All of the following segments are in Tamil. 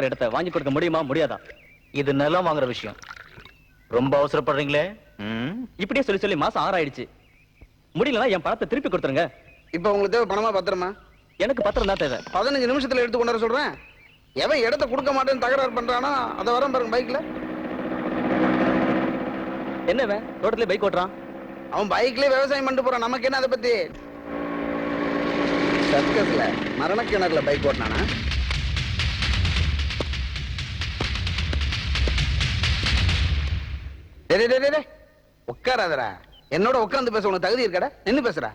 இடத்த வாங்கி கொடுக்க முடியுமா? முடியாதா? இது நிலம் வாங்குற விஷயம். ரொம்ப அவசரப்படுறீங்களே? இப்படியே சொல்லி சொல்லி மாசம் ஆறாயிடுச்சு. முடியலன்னா என் பணத்தை திருப்பி கொடுத்துருங்க. இப்ப உங்களுக்கு தேவை பணமா பத்திரமா? எனக்கு பத்திரம் தான் தேவை. பதினஞ்சு நிமிஷத்துல எடுத்து கொண்டு வர சொல்றேன். எவன் இடத்த கொடுக்க மாட்டேன்னு தகராறு பண்றானோ அதை வரம் பாருங்க பைக்ல. என்ன இவன்? ரோட்டத்துல பைக் ஓட்டுறான்? அவன் பைக்லயே விவசாயம் பண்ணிட்டு போறான். நமக்கு என்ன அதை பத்தி? சர்க்கஸ்ல மரண கிணறுல பைக் ஓட்டினானா? டேய், டேய், டேய். உட்காராதடா. என்னோட உட்கார்ந்து பேச உனக்கு தகுதி இருக்கடா. நின்னு பேசுறா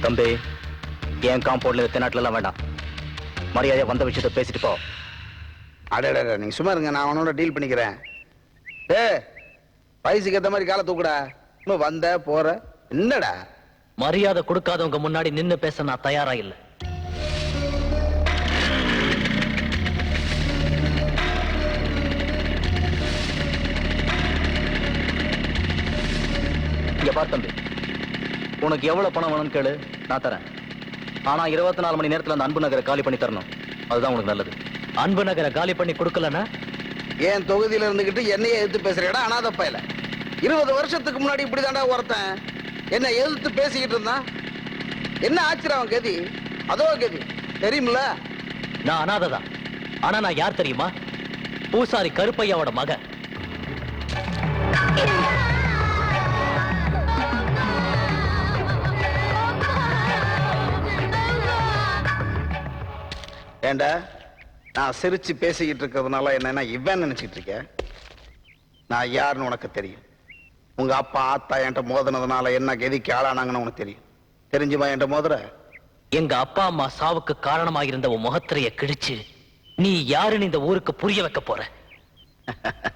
தம்பி என் காம்பவுண்ட்ல தென்னாட்டுல எல்லாம் வேண்டாம். மரியாதையா வந்த விஷயத்த பேசிட்டு போ. அடடா நீங்க சும்மா இருங்க. நான் அவனோட டீல் பண்ணிக்கிறேன். ஏ வயசுக்கு ஏத்த மாதிரி காலை தூக்குடா. இன்னும் வந்த போற. என்னடா? மரியாதை கொடுக்காதவங்க முன்னாடி நின்னு பேச நான் தயாரா இல்ல. இங்க பார் தம்பி. உனக்கு எவ்வளவு பணம் வேணும்னு கேளு நான் தரேன். ஆனா இருபத்தி நாலு மணி நேரத்துல அந்த அன்பு நகரை காலி பண்ணி தரணும். அதுதான் உனக்கு நல்லது. அன்பு நகரை காலி பண்ணி கொடுக்கலன்னா? என் தொகுதியில இருந்துகிட்டு என்னையே எதிர்த்து பேசுறேடா அனாத பயல இருபது வருஷத்துக்கு முன்னாடி இப்படிதான்டா ஒருத்தன் என்ன எதிர்த்து பேசிக்கிட்டு இருந்தான். என்ன ஆச்சுடா அவன் கதி? அதோ கதி. தெரியுமில்ல? நான் அனாதைதான். ஆனா நான் யார் தெரியுமா? பூசாரி கருப்பையாவோட மகன். ஏண்டா நான் சிரிச்சு பேசிக்கிட்டு இருக்கிறதுனால என்னன்னா இவன் நினைச்சிட்டு இருக்க? நான் யாருன்னு உனக்கு தெரியும். உங்க அப்பா ஆத்தா என்கிட்ட மோதினதுனால என்ன கதிக்கு ஆளானாங்கன்னு உனக்கு தெரியும். தெரிஞ்சுமா என்கிட்ட மோதுற? எங்க அப்பா அம்மா சாவுக்கு காரணமாயிருந்த உன் முகத்திரைய கிழிச்சு நீ யாருன்னு இந்த ஊருக்கு புரிய வைக்க போற?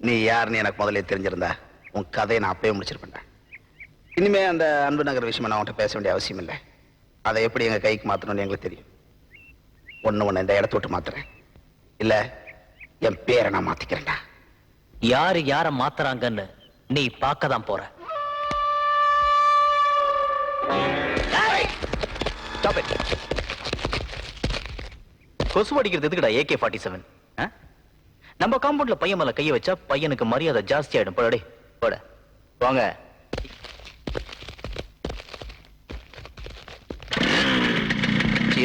நீ யாருன்னு எனக்கு முதல்ல தெரிஞ்சிருந்தா உன் கதையை நான் அப்பயே முடிச்சிருப்பேன்டா. இனிமே அந்த அன்பு நகர் விஷயமா நான் உன்கிட்ட பேச வேண்டிய அவசியம் இல்லை அதை எப்படி எங்க கைக்கு மாத்தணும்னு எங்களுக்கு தெரியும். ஒண்ணு ஒண்ணு இந்த இடத்த விட்டு மாத்துறேன். இல்ல என் பேரை நான் மாத்திக்கிறேன்டா. யாரு யார மாத்துறாங்கன்னு நீ பார்க்க தான் போற. கொசு அடிக்கிறது எதுக்குடா ஏகே ஃபார்ட்டி செவன் நம்ம காம்பவுண்ட்ல பையன் மேல கைய வச்சா பையனுக்கு மரியாதை ஜாஸ்தி ஆயிடும். போடா போட. வாங்க.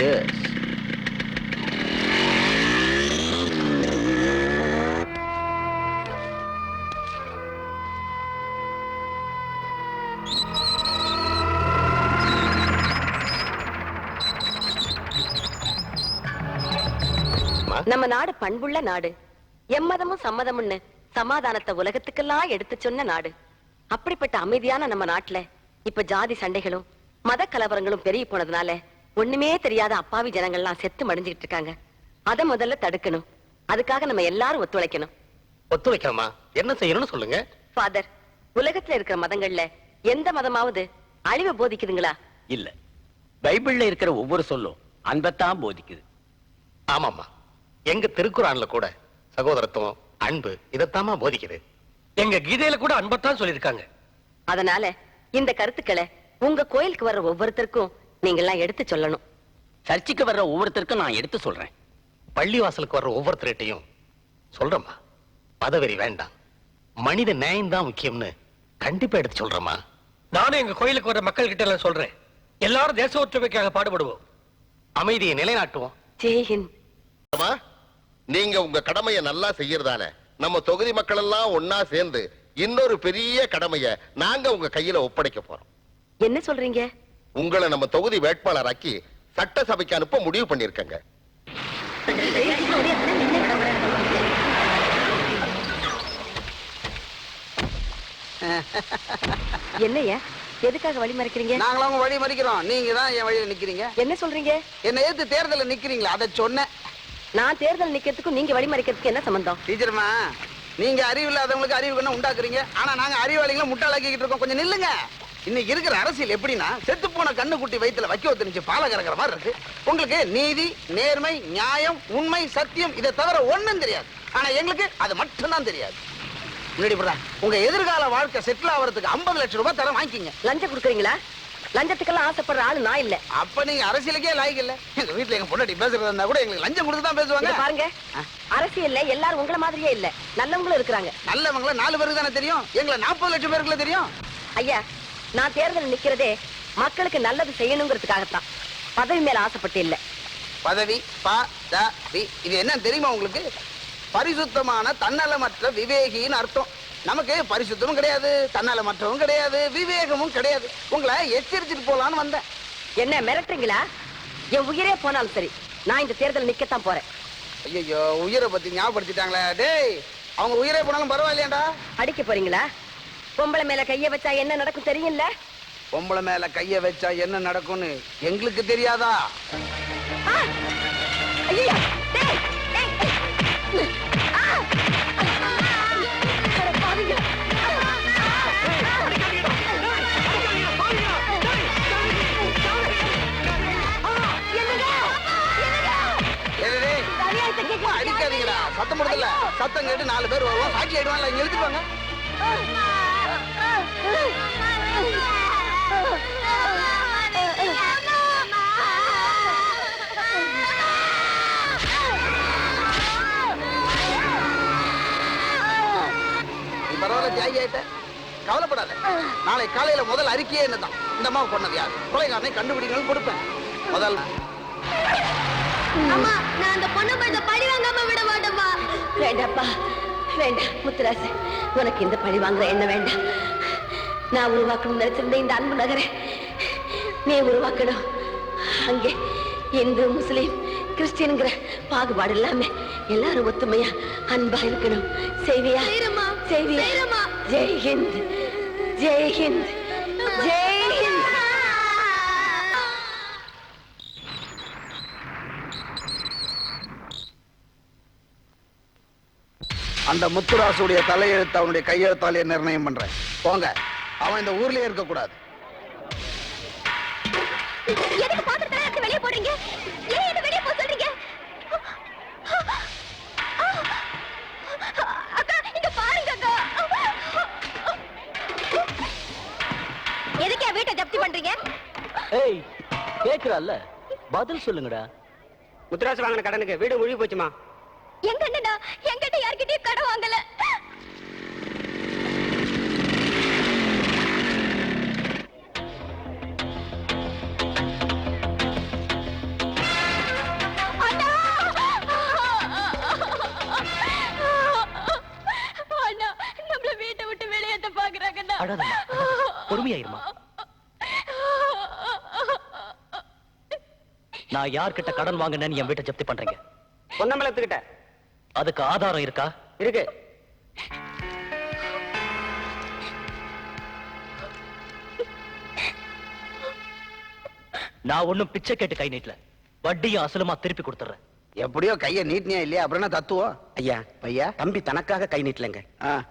Cheers. நம்ம நாடு பண்புள்ள நாடு. எம்மதமும் சம்மதம்னு சமாதானத்தை உலகத்துக்கெல்லாம் எடுத்து சொன்ன நாடு. அப்படிப்பட்ட அமைதியான நம்ம நாட்டுல இப்ப ஜாதி சண்டைகளும் மத கலவரங்களும் பெருகி போனதுனால ஒண்ணுமே தெரியாத அப்பாவி ஜனங்கள்லாம் செத்து மடிஞ்சுக்கிட்டு இருக்காங்க. அத முதல்ல தடுக்கணும். அதுக்காக நம்ம எல்லாரும் ஒத்துழைக்கணும். ஒத்துழைக்கணுமா? என்ன செய்யணும்னு சொல்லுங்க. ஃபாதர் உலகத்துல இருக்கிற மதங்கள்ல எந்த மதமாவது அழிவை போதிக்குதுங்களா? இல்ல. பைபிள்ல இருக்கிற ஒவ்வொரு சொல்லும் அன்பத்தான் போதிக்குது. ஆமாமா எங்க திருக்குறான்ல கூட சகோதரத்துவம் அன்பு இதத்தாமா போதிக்குது. எங்க கீதையில கூட அன்பத்தான் சொல்லியிருக்காங்க. அதனால இந்த கருத்துக்களை உங்க கோயிலுக்கு வர்ற ஒவ்வொருத்தருக்கும் நீங்கெல்லாம் எடுத்து சொல்லணும். சர்ச்சுக்கு வர்ற ஒவ்வொருத்தருக்கும் நான் எடுத்து சொல்றேன். பள்ளி வாசலுக்கு வர்ற ஒவ்வொருத்தர்கிட்டையும் சொல்றேம்மா. பதவெறி வேண்டாம். மனித நியாயம் தான் முக்கியம்னு கண்டிப்பா எடுத்து சொல்றேம்மா. நானும் எங்க கோயிலுக்கு வர மக்கள் கிட்ட எல்லாம் சொல்றேன். எல்லாரும் தேச ஒற்றுமைக்காக பாடுபடுவோம். அமைதியை நிலைநாட்டுவோம். அம்மா, நீங்க உங்க கடமையை நல்லா செய்யறதால நம்ம தொகுதி மக்கள் எல்லாம் ஒன்னா சேர்ந்து இன்னொரு பெரிய கடமையை நாங்க உங்க கையில ஒப்படைக்க போறோம். என்ன சொல்றீங்க? உங்களை நம்ம தொகுதி வேட்பாளராக்கி சட்டசபைக்கு அனுப்ப முடிவு பண்ணிருக்கங்க என்னய்யா? எதுக்காக வழி மறைக்கிறீங்க? நாங்களும் உங்க வழி மறிக்கிறோம். நீங்க தான் என் வழியில நிக்கிறீங்க. என்ன சொல்றீங்க? என்ன எதிர்த்து தேர்தலில் நிக்கிறீங்களா அதை சொன்னேன். நான் தேர்தல் நிக்கிறதுக்கும் நீங்க வழி மறைக்கிறதுக்கு என்ன சம்பந்தம்? டீச்சர்மா நீங்க அறிவு இல்லாதவங்களுக்கு அறிவு உண்டாக்குறீங்க? ஆனா நாங்க அறிவாளிகளை முட்டாளாக்கிட்டு இருக்கோம். கொஞ்சம் நில்லுங்க. இன்னைக்கு இருக்கிற அரசியல் எப்படின்னா செத்து போன கண்ணுக்குட்டி வயித்துல வைக்க ஒத்துனுச்சு பாலை கறக்கிற மாதிரி இருக்கு. உங்களுக்கு நீதி நேர்மை நியாயம் உண்மை சத்தியம் இதை தவிர ஒண்ணும் தெரியாது. ஆனா எங்களுக்கு அது மட்டும்தான் தெரியாது. முன்னாடி உங்க எதிர்கால வாழ்க்கை செட்டில் ஆகிறதுக்கு 50 லட்சம் ரூபாய் தர வாங்கிக்கிங்க. லஞ்சம் கொடுக்குறீங்களா? லஞ்சத்துக்கெல்லாம் ஆசைப்படுற ஆளு நான் இல்ல. அப்ப நீங்க அரசியலுக்கே லாய்க்கு இல்ல. எங்க வீட்டுல எங்க பொண்டாட்டி பேசுறதா இருந்தா கூட எங்களுக்கு லஞ்சம் கொடுத்து தான் பேசுவாங்க. பாருங்க. அரசியல்ல எல்லாரும் உங்கள மாதிரியே இல்ல. நல்லவங்களும் இருக்கிறாங்க. நல்லவங்கள நாலு பேருக்கு தானே தெரியும்? எங்களை நாற்பது லட்சம் பேருக்குள்ள தெரியும்? ஐயா நான் தேர்தல் நிக்கிறதே மக்களுக்கு நல்லது செய்யணுங்கிறதுக்காகத்தான். பதவி மேல ஆசைப்பட்டு இல்ல. பதவி ப த வி இது என்ன தெரியுமா உங்களுக்கு? பரிசுத்தமான தன்னலமற்ற விவேகின்னு அர்த்தம். நமக்கு பரிசுத்தமும் கிடையாது தன்னலமற்றவும் கிடையாது விவேகமும் கிடையாது. உங்களை எச்சரிச்சுட்டு போலான்னு வந்தேன். என்ன மிரட்டுறீங்களா? என் உயிரே போனாலும் சரி நான் இந்த தேர்தல் நிக்கத்தான் போறேன். ஐயோ உயிரை பத்தி ஞாபகப்படுத்திட்டாங்களே. டேய் அவங்க உயிரே போனாலும் பரவாயில்லையாடா அடிக்க போறீங்களா? பொம்பளை மேல கைய வச்சா என்ன நடக்கும் தெரியும்ல பொம்பளை மேல கைய வச்சா என்ன நடக்கும்னு எங்களுக்கு தெரியாதா ஆ! ஐயையோ! டேய்! டேய்! டேய்! ஆ! அட பாவிங்களா! என்னங்க? என்னங்க? டேய், டேய், டேய். அநியாயத்தை கேட்க சும்மா அடிக்காதீங்கடா சத்தம் போடுறதில்ல சத்தம் கேட்டு நாலு பேர் வருவோம் சாட்சி ஆயிடுவாங்கல்ல இங்க எழுதிப்பாங்க கவலைப்படாத. நாளை காலையில முதல் அறிக்கையே என்னதான். இந்த அம்மாவை கொண்டது யார்? கொலைகாரனை கண்டுபிடிக்கணும் கொடுப்பேன். முதல். அம்மா நான் அந்த பொண்ணு பழி வாங்காம விட மாட்டேம்மா வேண்டாப்பா வேண்டாம் முத்துராசு. உனக்கு இந்த பழி வாங்குற என்ன வேண்டாம். நான் உருவாக்கணும் நினைச்சிருந்த இந்த அன்பு நகரை நீ உருவாக்கணும். அங்கே இந்து முஸ்லீம் கிறிஸ்டியனுங்கிற பாகுபாடு இல்லாம எல்லாரும் ஒத்துமையா அன்பா இருக்கணும். செய்வியா. செய்வியா. ஜெய் ஹிந்த் ஜெய் ஹிந்த் ஜெய் அந்த முத்துராசுடைய தலையெழுத்து அவனுடைய கையெழுத்தாலே நிர்ணயம் பண்றேன். போங்க. அவன் இந்த ஊர்லயே இருக்க கூடாது எதுக்கு வீட்டை ஜப்தி பண்றீங்க? ஏய் கேக்குறல்ல பதில் சொல்லுங்கடா. முத்துராசு வாங்கின கடனுக்கு வீடு முழுகி போச்சுமா? எங்க அண்ணனா? எங்கிட்ட யார்கிட்டயும் கடன் வாங்கல. பொறுமையாயிருமா? நான் யார்கிட்ட கடன் வாங்கினேன்னு என் வீட்டை ஜப்தி பண்றீங்க? பொன்னம்பலத்துக்கிட்ட. அதுக்கு ஆதாரம் இருக்கா? இருக்கு. நான் ஒண்ணும் பிச்சை கேட்டு கை நீட்டல. வட்டியும் அசலுமா திருப்பி கொடுத்துறேன் எப்படியோ கைய நீட்டினியா இல்லையா? அப்புறம் என்ன தத்துவம்? ஐயா ஐயா தம்பி தனக்காக கை நீட்டலங்க.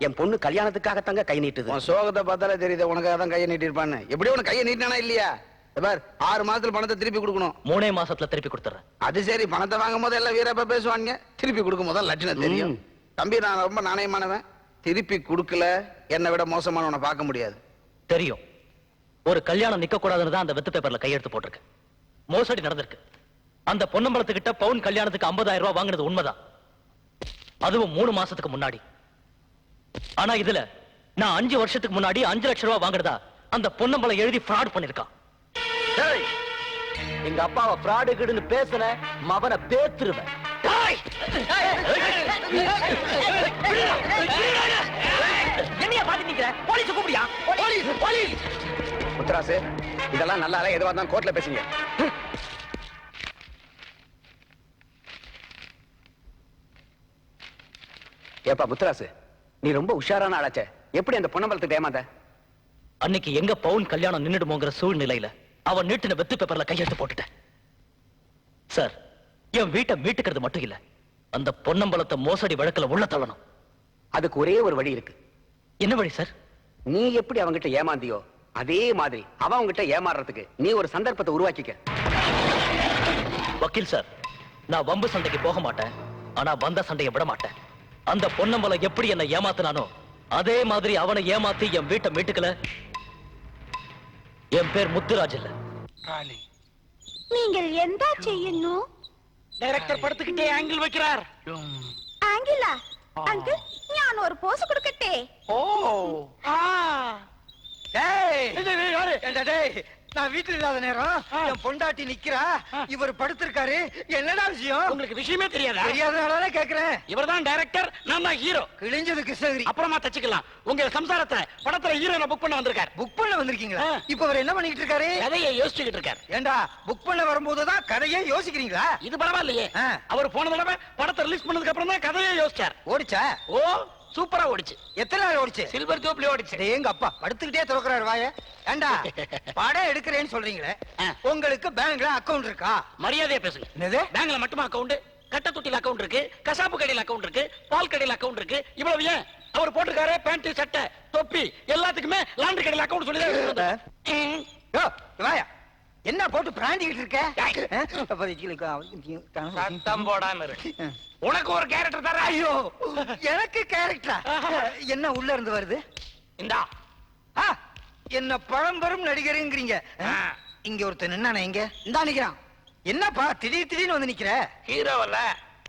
என் பொண்ணு கல்யாணத்துக்காக தாங்க கை நீட்டுது. உன் சோகத்தை பார்த்தாலே தெரியுது உனக்காக தான் கையை நீட்டிருப்பான்னு எப்படியோ உனக்கு கையை நீட்டினானா இல்லையா? ஆறு மாசத்துல பணத்தை திருப்பி கொடுக்கணும். மூணே மாசத்துல திருப்பி கொடுத்துறேன். அது சரி பணத்தை வாங்கும் போது எல்லாம் வீரப்ப பேசுவாங்க திருப்பி கொடுக்கும் போது லட்சணம் தெரியும். தம்பி நான் ரொம்ப நாணயமானவன். திருப்பி கொடுக்கல என்னை விட மோசமானவனை பார்க்க முடியாது. தெரியும். ஒரு கல்யாணம் நிக்க கூடாதுன்னு தான் அந்த வெத்து பேப்பர்ல கையெழுத்து போட்டிருக்கு. மோசடி நடந்திருக்கு. அந்த பொன்னம்பலத்துக்கிட்ட பவுன் கல்யாணத்துக்கு 50000 ரூபாய் வாங்கினது உண்மைதான். அதுவும் மூணு மாசத்துக்கு முன்னாடி. ஆனா இதுல நான் அஞ்சு வருஷத்துக்கு முன்னாடி அஞ்சு லட்சம் ரூபாய் வாங்குறதா அந்த பொன்னம்பலம் எழுதி ஃப்ராட் பண்ணிருக்கான் எங்க அப்பாவை ஃப்ராடு கிடுன்னு பேசுன மவனை பேத்துருவேன். என்னைய பாத்து நிக்கிற? போலீஸ் கூப்பிடியா போலீஸ்! போலீஸ்! முத்துராசு இதெல்லாம் நல்லா இல்ல. எதுவா இருந்தாலும் கோர்ட்ல பேசுங்க. ஏப்பா முத்துராசு நீ ரொம்ப உஷாரான ஆளாச்சே. எப்படி அந்த பொன்னம்பலத்துக்கு ஏமாந்த? அன்னைக்கு எங்க பவுன் கல்யாணம் நின்னுடுமோங்கிற சூழ்நிலையில அவன் நீட்டின வெத்து பேப்பர்ல கையெழுத்து போட்டுட்டேன். சார் என் வீட்டை மீட்டுக்கிறது மட்டும் இல்ல அந்த பொன்னம்பலத்தை மோசடி வழக்குல உள்ள தள்ளணும். அதுக்கு ஒரே ஒரு வழி இருக்கு. என்ன வழி சார்? நீ எப்படி அவங்கிட்ட ஏமாந்தியோ அதே மாதிரி அவன் அவங்கிட்ட ஏமாறுறதுக்கு நீ ஒரு சந்தர்ப்பத்தை உருவாக்கிக்க. வக்கீல் சார் நான் வம்பு சண்டைக்கு போக மாட்டேன் ஆனா வந்த சண்டையை விட மாட்டேன். அந்த பொன்னம்பலம் எப்படி என்னை ஏமாத்தினானோ அதே மாதிரி அவனை ஏமாத்தி என் வீட்டை மீட்டுக்கல என் பேர் முத்துராஜ் இல்ல நீங்கள் எந்த செய்யணும் டைரக்டர் படுத்துக்கிட்டே ஆங்கிள் வைக்கிறார். ஆங்கிளா அங்கிள் நான் ஒரு போஸ் கொடுக்கட்டே. ஓ ஆ. டேய் டேய் டேய் நான் வீட்டுல இல்லாத நேரம் என் பொண்டாட்டி நிக்கிறா இவர் படுத்திருக்காரு. என்னடா விஷயம்? உங்களுக்கு விஷயமே தெரியாதா? தெரியாதனால கேக்குறேன். இவர்தான் டைரக்டர் நான் தான் ஹீரோ கிழிஞ்சது கிருஷ்ணகிரி. அப்புறமா தச்சுக்கலாம். உங்க சம்சாரத்தை படத்துல ஹீரோனை புக் பண்ண வந்திருக்காரு. புக் பண்ண வந்திருக்கீங்களா? இப்ப அவர் என்ன பண்ணிட்டு இருக்காரு? கதையை யோசிச்சுக்கிட்டு இருக்காரு. ஏண்டா புக் பண்ண வரும்போது தான் கதையை யோசிக்கிறீங்களா? இது பரவாயில்லையே. அவர் போன தடவை படத்தை ரிலீஸ் பண்ணதுக்கு அப்புறம் தான் கதையை யோசிச்சார். ஓடிச்சா? ஓ சூப்பரா ஓடிச்சு. எத்தனை நாள் ஓடிச்சு? சில்வர் ஜூப்ளி ஓடிச்சு. எங்க அப்பா படுத்துக்கிட்டே திறக்கிறாரு வாய. ஏண்டா படம் எடுக்கிறேன்னு சொல்றீங்களே? உங்களுக்கு பேங்க்ல அக்கவுண்ட் இருக்கா? மரியாதையா பேசுங்க. என்னது? பேங்க்ல மட்டுமா அக்கவுண்ட் கட்ட தொட்டில அக்கவுண்ட் இருக்கு கசாப்பு கடையில அக்கவுண்ட் இருக்கு பால் கடையில அக்கவுண்ட் இருக்கு. இவ்வளவு ஏன்? அவர் போட்டிருக்காரு பேண்ட் சட்டை தொப்பி எல்லாத்துக்குமே லாண்டரி கடையில அக்கவுண்ட் சொல்லி தான் வாயா. என்ன போட்டு பிராண்டிக்கிட்டு இருக்க? சத்தம் போடாம இருக்கு உனக்கு ஒரு கேரக்டர் தர ஐயோ எனக்கு கேரக்டரா என்ன உள்ள இருந்து வருது? இந்தா. என்ன பழம்பெரும் நடிகருங்கிறீங்க. இங்க ஒருத்தன் என்ன இங்க. இந்தா நிக்கிறான். என்னப்பா திடீர் திடீர்னு வந்து நிக்கிற? ஹீரோவல்ல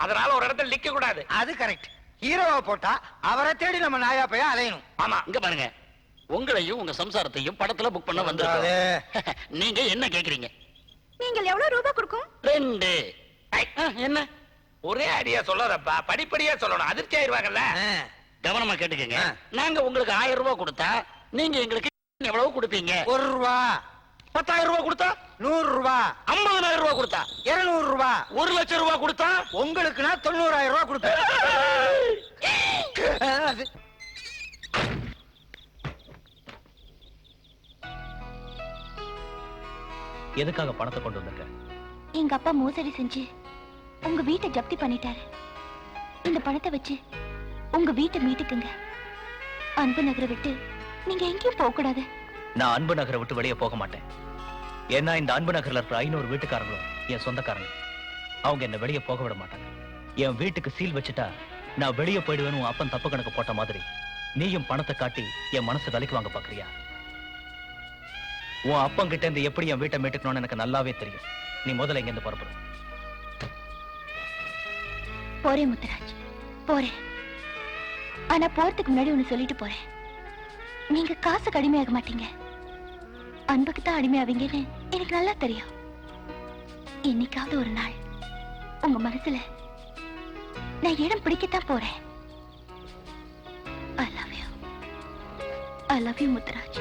அதனால ஒரு இடத்துல நிக்க கூடாது அது கரெக்ட் ஹீரோவை போட்டா அவரை தேடி நம்ம நாயா பையா அலையணும். ஆமா இங்க பாருங்க. உங்களையும் உங்க சம்சாரத்தையும் படத்துல புக் பண்ண வந்திருக்கோம். நீங்க என்ன கேக்குறீங்க? நீங்கள் எவ்வளவு ரூபாய் கொடுக்கும்? ரெண்டு. என்ன? ஒரே ஐடியா சொல்லாதப்பா படிப்படியா சொல்லணும். அதிர்ச்சி ஆயிருவாங்கல்ல? கவனமா கேட்டுக்கங்க. நாங்க உங்களுக்கு ஆயிரம் ரூபாய் கொடுத்தா நீங்க எங்களுக்கு எவ்வளவு கொடுப்பீங்க? ஒரு ரூபா. பத்தாயிரம் ரூபாய் கொடுத்தா? நூறு ரூபா. ஐம்பதனாயிரம் ரூபாய் கொடுத்தா? இருநூறு ரூபா. ஒரு லட்சம் ரூபாய் கொடுத்தா? உங்களுக்கு நான் தொண்ணூறாயிரம் ரூபாய் கொடுப்பேன் எதுக்காக பணத்தை கொண்டு வந்திருக்க? எங்க அப்பா மோசடி செஞ்சு உங்க வீட்டை ஜப்தி பண்ணிட்டாரு. இந்த பணத்தை வச்சு உங்க வீட்டை மீட்டுக்குங்க. அன்பு நகரை விட்டு நீங்க எங்கேயும் போக கூடாது. நான் அன்பு நகரை விட்டு வெளியே போக மாட்டேன். ஏன்னா இந்த அன்பு நகர்ல இருக்கிற ஐநூறு வீட்டுக்காரங்களும் என் சொந்தக்காரங்க. அவங்க என்ன வெளியே போக விட மாட்டாங்க. என் வீட்டுக்கு சீல் வச்சுட்டா நான் வெளியே போயிடுவேன்னு அப்பன் தப்பு கணக்கு போட்ட மாதிரி நீயும் பணத்தை காட்டி என் மனசு விலைக்கு வாங்க பாக்குறியா உன் அப்பன் கிட்ட இருந்து எப்படி என் வீட்டை மீட்டுக்கணும்னு எனக்கு நல்லாவே தெரியும். நீ முதல்ல இங்க இருந்து புறப்படும் போறேன் முத்துராஜ். போறேன். ஆனா போறதுக்கு முன்னாடி ஒண்ணு சொல்லிட்டு போறேன். நீங்க காசுக்கு அடிமையாக மாட்டீங்க. அன்புக்கு தான் அடிமையாவீங்கன்னு எனக்கு நல்லா தெரியும். என்னைக்காவது ஒரு நாள் உங்க மனசுல நான் இடம் பிடிக்கத்தான் போறேன். I love you. I love you, Muthuraj.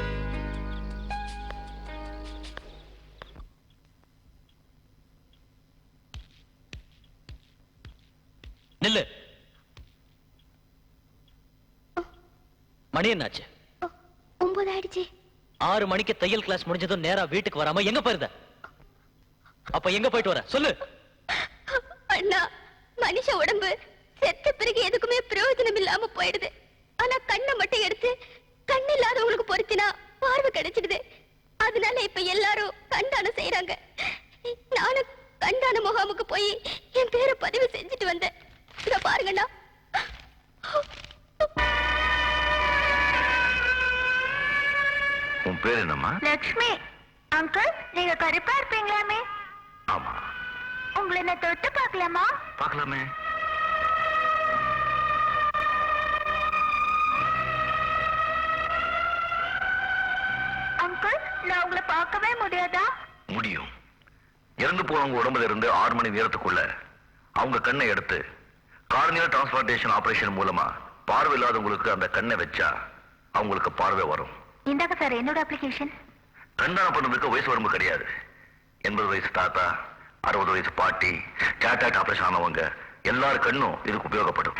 மணி என்னாச்சு ஒன்பது ஆயிடுச்சு ஆறு மணிக்கு தையல் கிளாஸ் முடிஞ்சதும் நேரா வீட்டுக்கு வராம எங்க போயிருந்த? அப்ப எங்க போயிட்டு வர? சொல்லு. அண்ணா மனுஷ உடம்பு செத்த பிறகு எதுக்குமே பிரயோஜனம் இல்லாம போயிடுது. ஆனா கண்ணை மட்டும் எடுத்து கண்ணு இல்லாதவங்களுக்கு பொருத்தினா பார்வை கிடைச்சிடுது. அதனால இப்ப எல்லாரும் கண்டானம் செய்யறாங்க நானும் கண்டான முகாமுக்கு போய் என் பேரை பதிவு செஞ்சுட்டு வந்தேன். இத பாருங்கண்ணா. உன் பேர் என்னம்மா? லக்ஷ்மி. அங்கிள் நீங்க கருப்பா இருப்பீங்களாமே? ஆமா. உங்களை நான் தொட்டு பார்க்கலாமா? பார்க்கலாமே. அங்கிள் நான் உங்களை பார்க்கவே முடியாதா? முடியும். இறந்து போனவங்க உடம்புல இருந்து ஆறு மணி நேரத்துக்குள்ள அவங்க கண்ணை எடுத்து கார்னியல் டிரான்ஸ்பிளான்டேஷன் ஆபரேஷன் மூலமா பார்வை இல்லாதவங்களுக்கு அந்த கண்ணை வச்சா அவங்களுக்கு பார்வை வரும். இந்தாங்க சார் என்னோட அப்ளிகேஷன் கண்தானம் பண்ணதுக்கு வயசு வரம்பு கிடையாது. எண்பது வயசு தாத்தா அறுபது வயசு பாட்டி கேட்டாட் ஆபரேஷன் ஆனவங்க எல்லார் கண்ணும் இதுக்கு உபயோகப்படும்.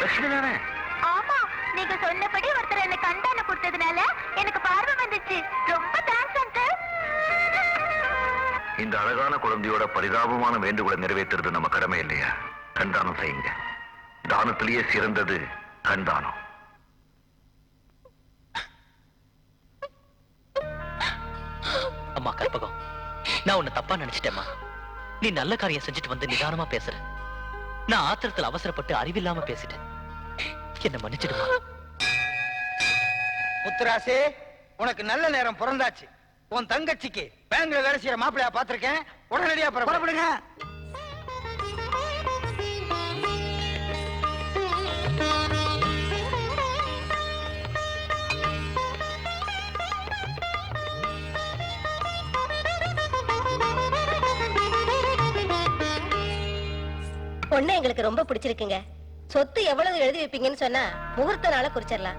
லட்சுமி தானே? ஆமா நீங்க சொன்னபடி ஒருத்தர் என்ன கண்டான கொடுத்ததுனால எனக்கு பார்வை வந்துச்சு. ரொம்ப தேங்க்ஸ் அங்கிள் இந்த அழகான குழந்தையோட பரிதாபமான வேண்டுகோளை நிறைவேற்றுறது நம்ம கடமை இல்லையா? கண்தானம் செய்யுங்க. தானத்திலேயே சிறந்தது கண்தானம். அம்மா கற்பகம். நான் உன்னை தப்பா நினைச்சிட்டேம்மா. நீ நல்ல காரியம் செஞ்சுட்டு வந்து நிதானமா பேசுற. நான் ஆத்திரத்துல அவசரப்பட்டு அறிவில்லாம பேசிட்டேன். என்ன மன்னிச்சிடுமா? முத்துராசே உனக்கு நல்ல நேரம் பிறந்தாச்சு. உன் தங்கச்சிக்கு பேங்க்ல வேலை செய்யற மாப்பிள்ளையா பாத்திருக்கேன் உடனடியா புறப்படுங்க. பொண்ணு எங்களுக்கு ரொம்ப பிடிச்சிருக்குங்க. சொத்து எவ்வளவு எழுதி வைப்பீங்கன்னு சொன்னா முகூர்த்த நாளை குறிச்சிடலாம்.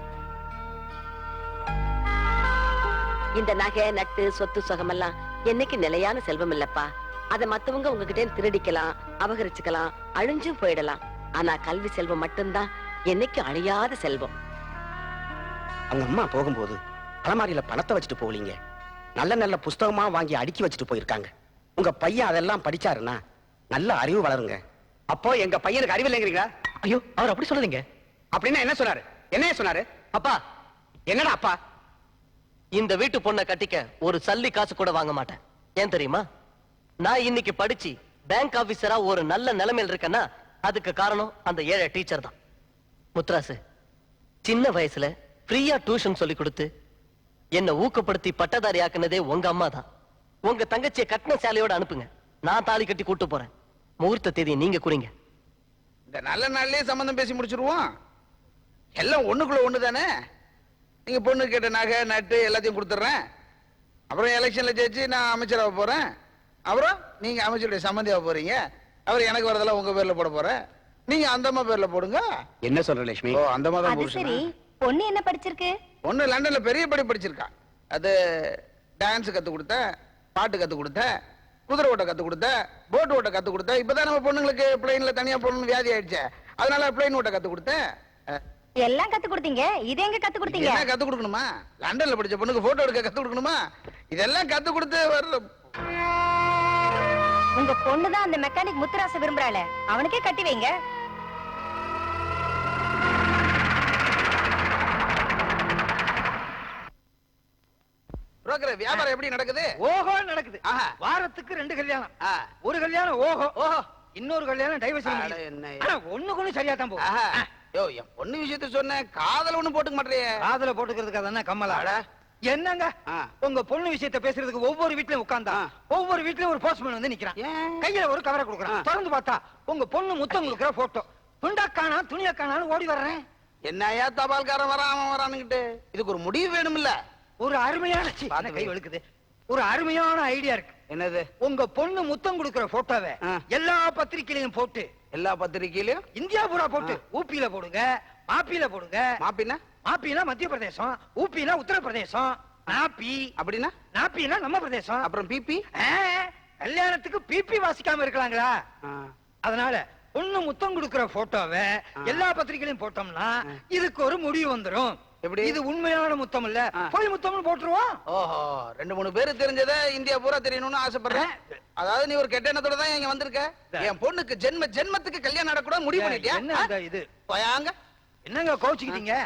இந்த நகை நட்டு சொத்து சுகமெல்லாம் என்னைக்கு நிலையான செல்வம் இல்லப்பா. அத மத்தவங்க உங்ககிட்ட திருடிக்கலாம் அபகரிச்சுக்கலாம் அழிஞ்சும் போயிடலாம். ஆனா கல்வி செல்வம் மட்டும்தான் என்னைக்கு அழியாத செல்வம். அவங்க அம்மா போகும்போது அலமாரியில பணத்தை வச்சுட்டு போகலீங்க. நல்ல நல்ல புஸ்தகமா வாங்கி அடுக்கி வச்சுட்டு போயிருக்காங்க. உங்க பையன் அதெல்லாம் படிச்சாருன்னா நல்ல அறிவு வளருங்க. அப்போ எங்க பையனுக்கு அறிவு இல்லைங்கிறீங்களா? ஐயோ அவர் அப்படி சொல்லாதீங்க அப்படின்னா என்ன சொன்னாரு? என்ன சொன்னாரு? அப்பா என்னடா அப்பா? இந்த வீட்டு பொண்ணை கட்டிக்க ஒரு சல்லி காசு கூட வாங்க மாட்டேன். ஏன் தெரியுமா? நான் இன்னைக்கு படிச்சு பேங்க் ஆபீசரா ஒரு நல்ல நிலைமையில் இருக்கேன்னா அதுக்கு காரணம் அந்த ஏழை டீச்சர் தான். முத்ராசு சின்ன வயசுல ஃப்ரீயா டியூஷன் சொல்லி கொடுத்து என்ன ஊக்கப்படுத்தி பட்டதாரி ஆக்குனதே உங்க அம்மா தான். உங்க தங்கச்சியை கட்டின சேலையோட அனுப்புங்க. நான் தாலி கட்டி கூட்டு போறேன். முகூர்த்த தேதியை நீங்க குறிங்க. இந்த நல்ல நாள்லயே சம்பந்தம் பேசி முடிச்சிருவோம். எல்லாம் ஒண்ணுக்குள்ள ஒண்ணு தானே நீங்க பொண்ணு கேட்ட நகை நட்டு எல்லாத்தையும் கொடுத்துட்றேன். அப்புறம் எலெக்ஷன்ல ஜெயிச்சு நான் அமைச்சராக போறேன். அப்புறம் நீங்க அமைச்சருடைய சம்மந்தியாக போறீங்க. அவர் எனக்கு வரதெல்லாம் உங்க பேர்ல போட போறேன். நீங்க அந்த அம்மா பேர்ல போடுங்க. என்ன சொல்ற லட்சுமி? ஓ அந்த மாதிரி தான் புருஷனா? பொண்ணு என்ன படிச்சிருக்கு? பொண்ணு லண்டன்ல பெரிய படி படிச்சிருக்கா. அது டான்ஸ் கத்து கொடுத்தேன் பாட்டு கத்து கொடுத்தேன். குதிரை ஓட்ட கத்து கொடுத்தேன் போட் ஓட்ட கத்து கொடுத்தேன். இப்பதான் நம்ம பொண்ணுங்களுக்கு பிளைன்ல தனியா போகணும்னு வியாதி ஆயிடுச்சு. அதனால பிளைன் ஓட்ட கத்து கொடுத்தேன். எல்லாம் கத்து கொடுத்தீங்க? இது எங்க கத்து இது என்ன கத்து கொடுக்கணுமா? லண்டன்ல படிச்ச பொண்ணுக்கு போட்டோ எடுக்க கத்து கொடுக்கணுமா? இதெல்லாம் கத்து கொடுத்து வர்ற உங்க பொண்ணுதான் அந்த மெக்கானிக் முத்துராச விரும்புறாள. அவனுக்கே கட்டி வைங்க. புரோக்கர் வியாபாரம் எப்படி நடக்குது? ஓஹோ நடக்குது. வாரத்துக்கு ரெண்டு கல்யாணம். ஒரு கல்யாணம் ஓஹோ. ஓஹோ. இன்னொரு கல்யாணம் டைவர்ஸ் என்ன ஒண்ணுக்கு ஒண்ணு சரியா தான். போகும். யோ என் பொண்ணு விஷயத்த சொன்னேன் காதல் ஒண்ணும் போட்டுக்க மாட்டேறியே. காதுல போட்டுக்கிறதுக்கு அதானே கம்மலா? அட. என்னங்க. உங்க பொண்ணு விஷயத்த பேசுறதுக்கு ஒவ்வொரு வீட்லயும் உட்கார்ந்தா. ஒவ்வொரு வீட்லயும் ஒரு போஸ்ட்மேன் வந்து நிக்கிறான்? கையில ஒரு கவரை கொடுக்குறான். திறந்து பார்த்தா உங்க பொண்ணு முத்தம் கொடுக்குற போட்டோ துண்டா காணா துணியா காணான்னு ஓடி வர்றேன். என்னையா தபால்காரன் வரான் வரானுங்கிட்டு இதுக்கு ஒரு முடிவு வேணும்ல. ஒரு அருமையான சீ, என்ன கை. வழுக்குது? ஒரு அருமையான ஐடியா இருக்கு. என்னது? உங்க பொண்ணு முத்தம் கொடுக்குற போட்டோவை ஆ. எல்லா பத்திரிக்கையிலையும் போட்டு. எல்லா பத்திரிக்கையிலயும் இந்தியா பூரா போட்டு. ஊப்பியில போடுங்க மாப்பியில போடுங்க. மாப்பின்னா? மாப்பினா மத்திய பிரதேசம் ஊப்பினா உத்தரப்பிரதேசம் நாப்பி. அப்படின்னா? நாப்பினா நம்ம பிரதேசம். அப்புறம் பிபி ஆ, கல்யாணத்துக்கு பிபி வாசிக்காம இருக்கலாங்களா? அதனால பொண்ணு முத்தம் கொடுக்கிற போட்டோவை. எல்லா பத்திரிகையிலும் போட்டோம்னா இதுக்கு ஒரு முடிவு வந்துரும். எப்படி? இது உண்மையான முத்தம் இல்ல. போய் முத்தம்னு போட்டுருவோம் ஓஹோ ரெண்டு மூணு பேரு தெரிஞ்சத இந்தியா பூரா தெரியணும்னு ஆசைப்படுறேன். அதாவது நீ ஒரு கெட்ட எண்ணத்தோட தான் இங்க வந்திருக்க. என் பொண்ணுக்கு ஜென்ம ஜென்மத்துக்கு கல்யாணம் நடக்கூட முடிவு பண்ணிட்டியா? என்ன இது? போயாங்க. என்னங்க கோச்சுக்கிட்டீங்க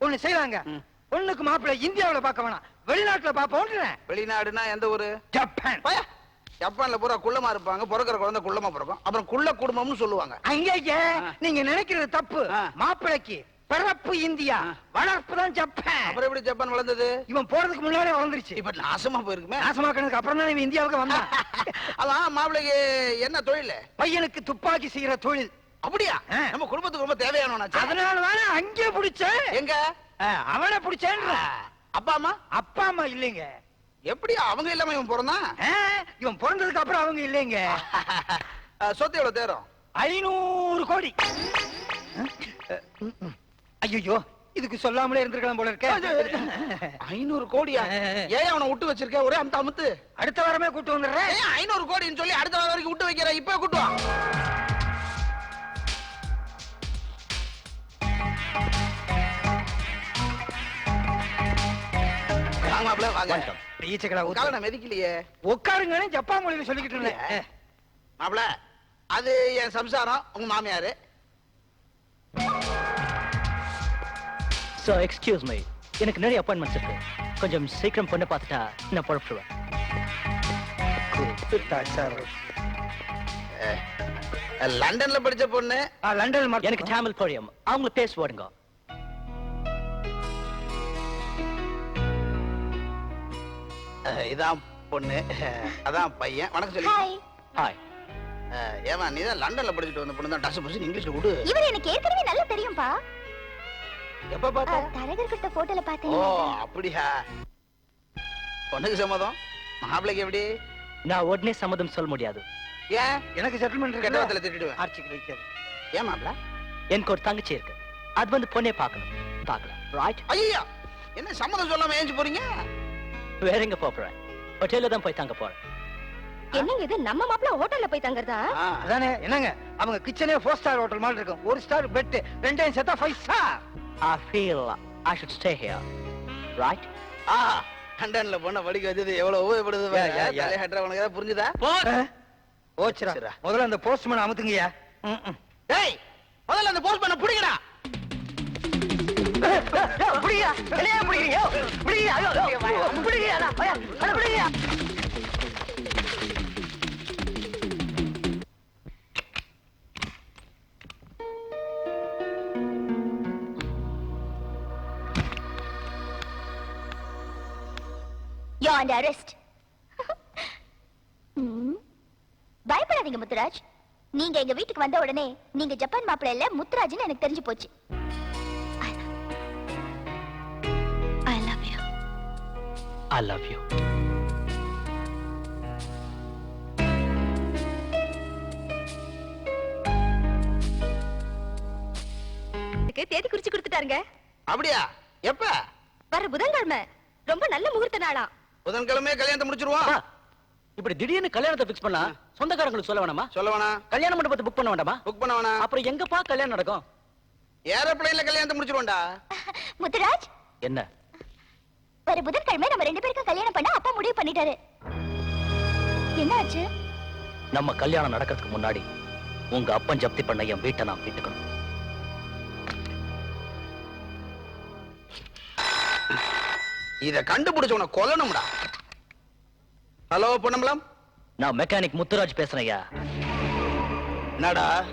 ஒண்ணு செய்யலாங்க பொண்ணுக்கு மாப்பிள்ளை இந்தியாவுல பார்க்க வேணாம். வெளிநாட்டுல பாப்போன்றேன் வெளிநாடுனா எந்த ஊரு? ஜப்பான். போயா. ஜப்பான்ல பூரா குள்ளமா இருப்பாங்க. பிறக்கிற குழந்தை குள்ளமா பிறக்கும். அப்புறம் குள்ள குடும்பம்னு சொல்லுவாங்க. அங்கேயே. நீங்க நினைக்கிறது தப்பு. மாப்பிள்ளைக்கு பிறப்பு இந்தியா. வளர்ப்பு தான் ஜப்பான். அப்புறம் எப்படி ஜப்பான் வளர்ந்தது? இவன் போறதுக்கு முன்னாலே வளர்ந்துருச்சு. இப்ப நாசமா போயிருக்குமே. நாசமாக்கினதுக்கு அப்புறம் தான் இவன் இந்தியாவுக்கு வந்தான். அதான் மாப்பிள்ளைக்கு என்ன தொழில்? பையனுக்கு துப்பாக்கி செய்யற தொழில். அப்படியா. நம்ம குடும்பத்துக்கு ரொம்ப தேவையானவனாச்சே. அதனால தானே அங்கே பிடிச்சேன் எங்க? அவனை பிடிச்சேன்ற. அப்பா அம்மா? அப்பா அம்மா இல்லைங்க. எப்படி? அவங்க இல்லாம இவன் பிறந்தான்? இவன் பிறந்ததுக்கு அப்புறம் அவங்க இல்லைங்க. சொத்து எவ்வளவு தேரும்? ஐநூறு கோடி. ஐயோ இதுக்கு சொல்லாமலே இருந்திருக்கலாம் போல இருக்க. ஐநூறு கோடியா? ஏன் அவனை விட்டு வச்சிருக்க? ஒரே அமுத்து அமுத்து. அடுத்த வாரமே கூட்டு வந்துடுறேன். ஐநூறு கோடின்னு சொல்லி அடுத்த வாரம் வரைக்கும் விட்டு வைக்கிற? இப்ப கூட்டு வா. வாங்க வாங்க. கால நான் மெதிக்கலையே. உட்காருங்கன்னு ஜப்பான் மொழியில சொல்லிக்கிட்டு இருந்தேன். மாப்பிள அது என் சம்சாரம் உங்க மாமியாரு. ஸோ எக்ஸ்கியூஸ் மீ எனக்கு நிறைய அப்பாயின்மெண்ட்ஸ் இருக்கு. கொஞ்சம் சீக்கிரம் பொண்ணை பார்த்துட்டா நான் பொழப்பிடுவேன் லண்டன்ல படிச்ச பொண்ணு? லண்டன் எனக்கு தமிழ் கொழியம் அவங்கள பேச ஓடுங்க. இதான் பொண்ணு. அதான் பையன். வணக்கம் சொல்லி ஹாய் ஏமா நீ தான் லண்டன்ல படிச்சுட்டு வந்த பொண்ணு தான் டஸ் பஸ் இங்கிலீஷ்ல விடு இவர் எனக்கு ஏற்கனவே நல்லா தெரியும்பா. எப்ப பார்த்த? தரகர் கிட்ட போட்டோல ஓ பார்த்தேன். அப்படியா? பொண்ணுக்கு சம்மதம்? மாப்பிள்ளைக்கு எப்படி? நான் உடனே சம்மதம் சொல்ல முடியாது. ஏன்? எனக்கு செட்டில்மெண்ட் இருக்கு வார்த்தையில திட்டிடுவேன். ஆர்ச்சிக்கு வைக்காது. ஏன் மாப்பிள்ள எனக்கு ஒரு தங்கச்சி இருக்கு. அது வந்து பொண்ணே பார்க்கணும். பார்க்கலாம். ரைட் ஐயா என்ன சம்மதம் சொல்லாம ஏஞ்சி போறீங்க? வேற எங்க போறேன்? ஹோட்டல்ல தான் போய் தங்க போறேன். என்னங்க இது? நம்ம மாப்பிள்ள ஹோட்டல்ல போய் தங்குறதா? அதானே என்னங்க? அவங்க கிச்சனே ஃபோர் ஸ்டார் ஹோட்டல் மாதிரி இருக்கும். ஒரு ஸ்டார் பெட் ரெண்டையும் சேர்த்தா five star I feel I should stay here. Right? ஆ, லண்டன்ல பொண்ணை படிக்க வச்சது எவ்வளவு உபயோகப்படுது யா, யா, யா. தலையாட்டுற உனக்கு ஏதாவது புரிஞ்சுதா? ஓச்சுரா சரிடா. முதல்ல அந்த போஸ்ட்மேன் அமுத்துங்கய்யா. ம், ம். டேய் முதல்ல அந்த போஸ்ட் பண்ண பிடிக்கடா புடியா புடிக்கிறீங்க புடியா புடியா புடியா யூ அண்டர் அரெஸ்ட் பயப்படாதீங்க முத்துராஜ். நீங்க எங்க வீட்டுக்கு வந்த உடனே நீங்க ஜப்பான் மாப்பிள்ளை இல்ல முத்துராஜ்னு எனக்கு தெரிஞ்சு போச்சு. I love you I love you. தேதி குறிச்சு கொடுத்துட்டாருங்க. அப்படியா? எப்ப? வர புதன்கிழமை. ரொம்ப நல்ல முகூர்த்த நாளா. புதன்கிழமை கல்யாணத்தை முடிச்சிருவோம் இப்படி திடீர்னு கல்யாணத்தை ஃபிக்ஸ் பண்ணா சொந்தக்காரங்களுக்கு சொல்ல வேணாமா? சொல்ல வேணாம் கல்யாண மண்டபத்தை புக் பண்ண வேண்டாமா? புக் பண்ண வேணாம் அப்புறம் எங்கப்பா கல்யாணம் நடக்கும்? ஏரோப்ளேன்ல கல்யாணத்தை முடிச்சிருவோம்டா. முத்துராஜ்? என்ன? வர புதன்கிழமை நம்ம ரெண்டு பேருக்கும் கல்யாணம் பண்ண அப்பா முடிவு பண்ணிட்டாரு. என்ன ஆச்சு நம்ம கல்யாணம் நடக்கிறதுக்கு முன்னாடி உங்க அப்பன் ஜப்தி பண்ண என் வீட்டை நான் வீட்டுக்கணும். இத கண்டுபிடிச்ச உன கொல்லணும்டா. ஹலோ பொன்னம்பலம். நான் மெக்கானிக் முத்துராஜ் பேசுறேன்யா. என்னடா?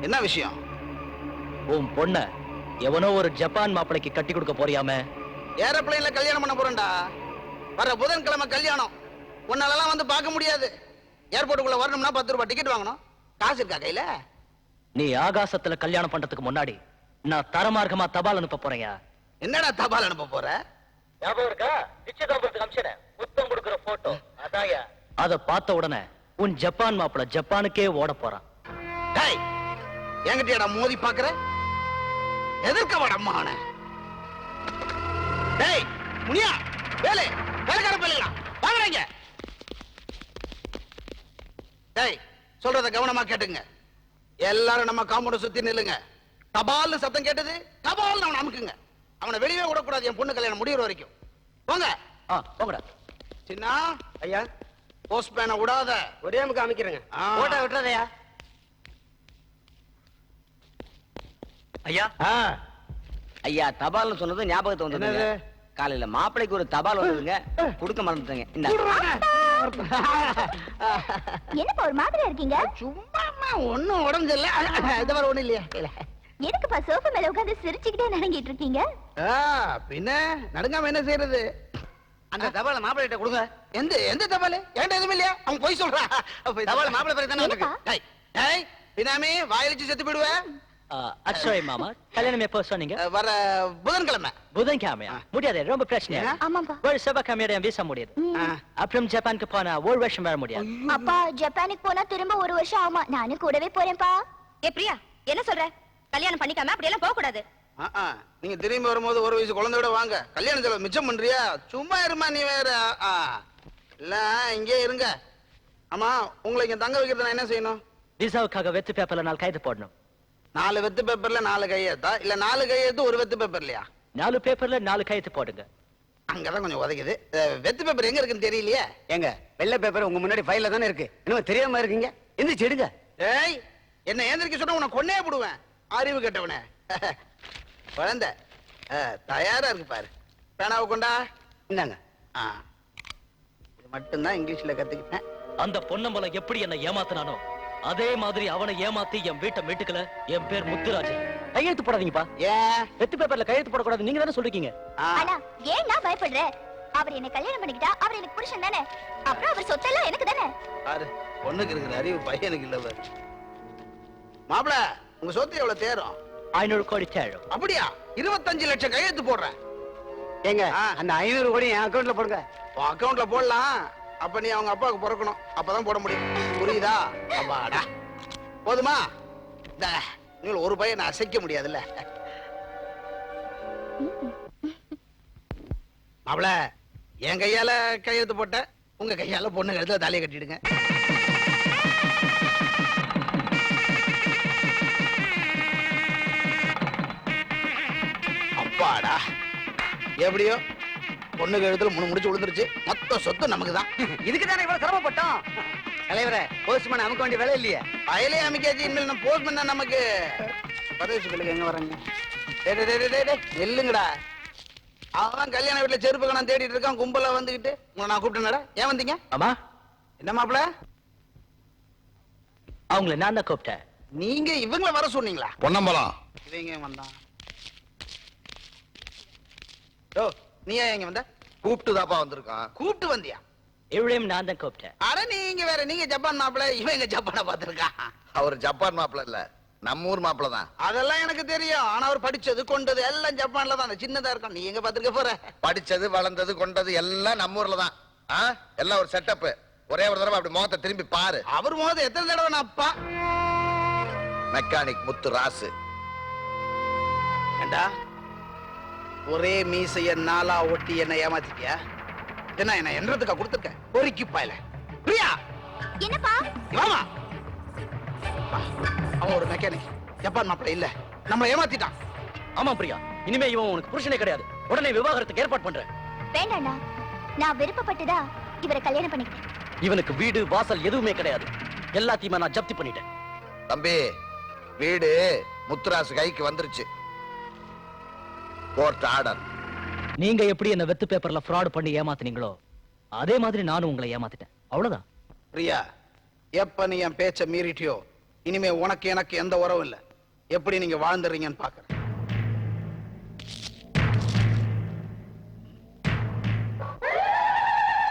என்ன விஷயம்? உன் பொண்ண எவனோ ஒரு ஜப்பான் மாப்பிளைக்கு கட்டி கொடுக்க போறியாமே. ஏரோப்ளேன்ல கல்யாணம் பண்ண போறேன்டா. வர புதன்கிழமை கல்யாணம். உன்னாலலாம் வந்து பார்க்க முடியாது. ஏர்போர்ட்டுக்குள்ள வரணும்னா பத்து ரூபாய் டிக்கெட் வாங்கணும். காசு இருக்கா கையில? நீ ஆகாசத்துல கல்யாணம் பண்றதுக்கு முன்னாடி நான் தரமார்க்கமா தபால் அனுப்ப போறேன்யா. என்னடா தபால் அனுப்ப போற? ஞாபகம் இருக்கா? நிச்சயதார்த்தத்துக்கு அம்சனேன் புத்தம் கொடுக்கிற போட்டோ அதாயா அத பார்த்த உடனே உன் ஜப்பான் மாப்பிள ஜப்பானுக்கே ஓட போறான். டேய் என்கிட்டயாடா மோதி பாக்குற எதிர்க்க வாடா அம்மான டேய் முனியா வேலை வேலைக்கார பிள்ளைங்களா வாங்குறீங்க டேய் சொல்றத கவனமா கேட்டுங்க. எல்லாரும் நம்ம காம்பவுண்ட சுத்தி நில்லுங்க. தபால்னு சத்தம் கேட்டது தபால் அவனை அமுக்குங்க. அவனை வெளியே விடக்கூடாது. என் பொண்ணு கல்யாணம் முடியிற வரைக்கும். போங்க. ஆ சின்ன ஐயா. போஸ்ட் பேனை விடாத. ஒரே முக்க அமைக்கிறேங்க. போட்டோ விட்டுறதையா. ஐயா. ஐயா தபால்னு சொன்னது ஞாபகத்தை வந்ததுங்க. காலையில மாப்பிளைக்கு ஒரு தபால் வந்ததுங்க. கொடுக்க மறந்துட்டேங்க. இந்த. என்னப்பா ஒரு மாதிரியா இருக்கீங்க? சும்மா ஒண்ணும் உடம்பு இல்ல இது மாதிரி ஒண்ணும் இல்லையா. இல்ல. எதுக்குப்பா சோஃபா மேல உட்கார்ந்து சிரிச்சுக்கிட்டே நடங்கிட்டு இருக்கீங்க? ஆ, பின்ன நடுங்காம என்ன செய்யறது அந்த தபால மாப்பிள்ளை கொடுங்க. எந்த எந்த தபால்? என்கிட்ட எதுவும் இல்லையா? அவன் போய் சொல்றா. தபால் மாப்பிள்ளை பேருக்கு தானே டேய், பினாமி வாயிலிச்சு செத்து போயிடுவேன் அக்ஷய் மாமா கல்யாணம் எப்போ சொன்னீங்க? வர புதன்கிழமை. புதன்கிழமையா? முடியாது ரொம்ப பிரச்சனை ஆமாப்பா. ஒரு செவ்வாய்க்கிழமையோட வீசா முடியாது? ஆ. அப்புறம் ஜப்பானுக்கு போனா ஒரு வருஷம் வர முடியாது. அப்பா ஜப்பானுக்கு போனா திரும்ப ஒரு வருஷம் ஆகுமா? நானும் கூடவே போறேன்ப்பா. ஏ பிரியா என்ன சொல்ற? கல்யாணம் பண்ணிக்காம அப்படி எல்லாம் போக கூடாது ஆ, ஆ. நீங்க திரும்பி வரும்போது ஒரு வயசு குழந்தையோட வாங்க. கல்யாண செலவு மிச்சம் பண்றியா? சும்மா இருமா நீ வேற. ஆ. இல்ல இங்கே இருங்க. ஆமா உங்களை இங்க தங்க வைக்கிறது நான் என்ன செய்யணும்? விசாவுக்காக வெத்து பேப்பர்ல நாலு கைது போடணும். நாலு வெத்து பேப்பர்ல நாலு கையெழுத்தா? இல்ல நாலு கையெழுத்து ஒரு வெத்து பேப்பர் இல்லையா நாலு பேப்பர்ல நாலு கைது போடுங்க. அங்கதான் கொஞ்சம் உதைக்குது. வெத்து பேப்பர் எங்க இருக்குன்னு தெரியலையே? ஏங்க வெள்ளை பேப்பர் உங்க முன்னாடி ஃபைல்ல தானே இருக்கு. இன்னும் தெரியாம இருக்கீங்க. எந்திரிச்சு எடுங்க. ஏய் என்ன ஏந்திரிக்க சொன்னா உன்னை கொன்னே போடுவேன். அறிவு கெட்டவனே. குழந்தை. அஹ், தயாரா இருக்கு பாரு. பேனாவை கொண்டா. இந்தாங்க. ஆ. இது மட்டும்தான் இங்கிலீஷ்ல கத்துக்கிட்டேன். அந்த பொன்னம்பலம் எப்படி என்ன ஏமாத்தினானோ அதே மாதிரி அவனை ஏமாத்தி என் வீட்டை மீட்டுக்கல என் பேர் முத்துராஜன். கையெழுத்து போடாதீங்கப்பா. ஏன்? வெத்து பேப்பர்ல கையெழுத்து போடக்கூடாது நீங்க தானே சொல்லிருக்கீங்க. ஆனா ஏன் நான் பயப்படுற? அவர் என்ன கல்யாணம் பண்ணிக்கிட்டா அவர் எனக்கு புருஷன் தானே. அப்புறம் அவர் சொத்தெல்லாம் எனக்கு தானே. பாரு பொண்ணுக்கு இருக்கிற அறிவு பையனுக்கு இல்ல பாரு. மாப்பிள உங்க சொத்து எவ்வளவு தேரும்? ஐநூறு கோடி தேடும் அப்படியா? இருபத்தஞ்சு லட்சம் கையெழுத்து போடுறேன். ஏங்க. அந்த ஐநூறு கோடி என் அக்கௌண்ட்ல போடுங்க. உன் அக்கவுண்ட்ல போடலாம். அப்ப நீ அவங்க அப்பாவுக்கு பிறக்கணும். அப்பதான் போட முடியும். புரியுதா? அப்பாடா. போதுமா? இந்தா, நீங்க ஒரு பையன் நான் அசைக்க முடியாதுல்ல. மாப்பிள என் கையால கையெழுத்து போட்ட உங்க கையால பொண்ணு கழுத்துல தலையை கட்டிடுங்க. எப்படியோ? பொண்ணு கழுத்துல முணு முடிச்சு விழுந்துருச்சு. மொத்த சொத்து நமக்கு தான் இதுக்கு தானே இவ்வளவு சிரமப்பட்டோம்? தலைவரே போஸ்ட்மேன் நமக்கு வேண்டிய வேலை இல்லையே? வயலே அமைக்காச்சு இனிமேல் நம்ம போஸ்ட் பண்ண நமக்கு. பரதேசி பிள்ளைங்க எங்க வராங்க டேய், டேய், டேய், டேய், டேய், நில்லுங்கடா. அவன் கல்யாண வீட்டுல செருப்பு கணம் தேடிட்டு இருக்கான் கும்பலா வந்துகிட்டு. உங்களை நான் கூப்பிட்டேனடா. ஏன் வந்தீங்க? ஆமா என்ன மாப்பிள அவங்கள நான் தான் கூப்பிட்டேன். நீங்க இவங்கள வர சொன்னீங்களா? பொன்னம்பலம். இவங்க ஏன் வந்தான்? ஓ நீ ஏன் இங்க வந்த? கூப்பிட்டு தாப்பா வந்திருக்கான். கூப்பிட்டு வந்தியா? இவளையும் நான் தான் கூப்பிட்டேன். அட நீங்க வேற நீங்க ஜப்பான் மாப்பிள இவன் எங்க ஜப்பானை பார்த்திருக்கான்? அவர் ஜப்பான் மாப்பிள்ள இல்ல நம்ம ஊர் தான் அதெல்லாம் எனக்கு தெரியும். ஆனா அவர் படிச்சது கொண்டது எல்லாம் ஜப்பான்ல தான். அந்த சின்னதா இருக்கும். நீ எங்க பாத்துருக்க போற? படிச்சது வளர்ந்தது கொண்டது எல்லாம் நம்ம ஊர்ல தான். ஆ? எல்லாம் ஒரு செட்டப் ஒரே ஒரு தடவை அப்படி முகத்தை திரும்பி பாரு. அவர் மோத எத்தனை தடவை நான் அப்பா மெக்கானிக் முத்து ராசு. ஏண்டா? ஒரே மீசைய நாளா ஒட்டி என்ன ஏமாத்திட்டியா? என்ன என்ன என்றதுக்கா கொடுத்துருக்க? பொறுக்கி பாயல. பிரியா! என்னப்பா? வாமா. அவன் ஒரு மெக்கானிக் ஜப்பான் மாப்பிள்ள இல்ல. நம்மள ஏமாத்திட்டான். ஆமா பிரியா. இனிமே இவன் உனக்கு புருஷனே கிடையாது. உடனே விவாகரத்துக்கு ஏற்பாடு பண்றேன். வேண்டாண்ணா. நான் விருப்பப்பட்டுதா இவரை கல்யாணம் பண்ணிக்கிட்டேன். இவனுக்கு வீடு வாசல் எதுவுமே கிடையாது. எல்லாத்தையுமே நான் ஜப்தி பண்ணிட்டேன். தம்பி வீடு முத்துராசு கைக்கு வந்துருச்சு. கோர்ட் ஆர்டர் நீங்க எப்படி என்ன வெத்து பேப்பர்ல ஃப்ராட் பண்ணி ஏமாத்துனீங்களோ அதே மாதிரி நானும் உங்களை ஏமாத்திட்டேன். அவ்வளவுதான். பிரியா எப்ப நீ என் பேச்ச மீறிட்டியோ இனிமே உனக்கு எனக்கு எந்த உறவும் இல்ல. எப்படி நீங்க வாழ்ந்துடுறீங்கன்னு பாக்குறேன்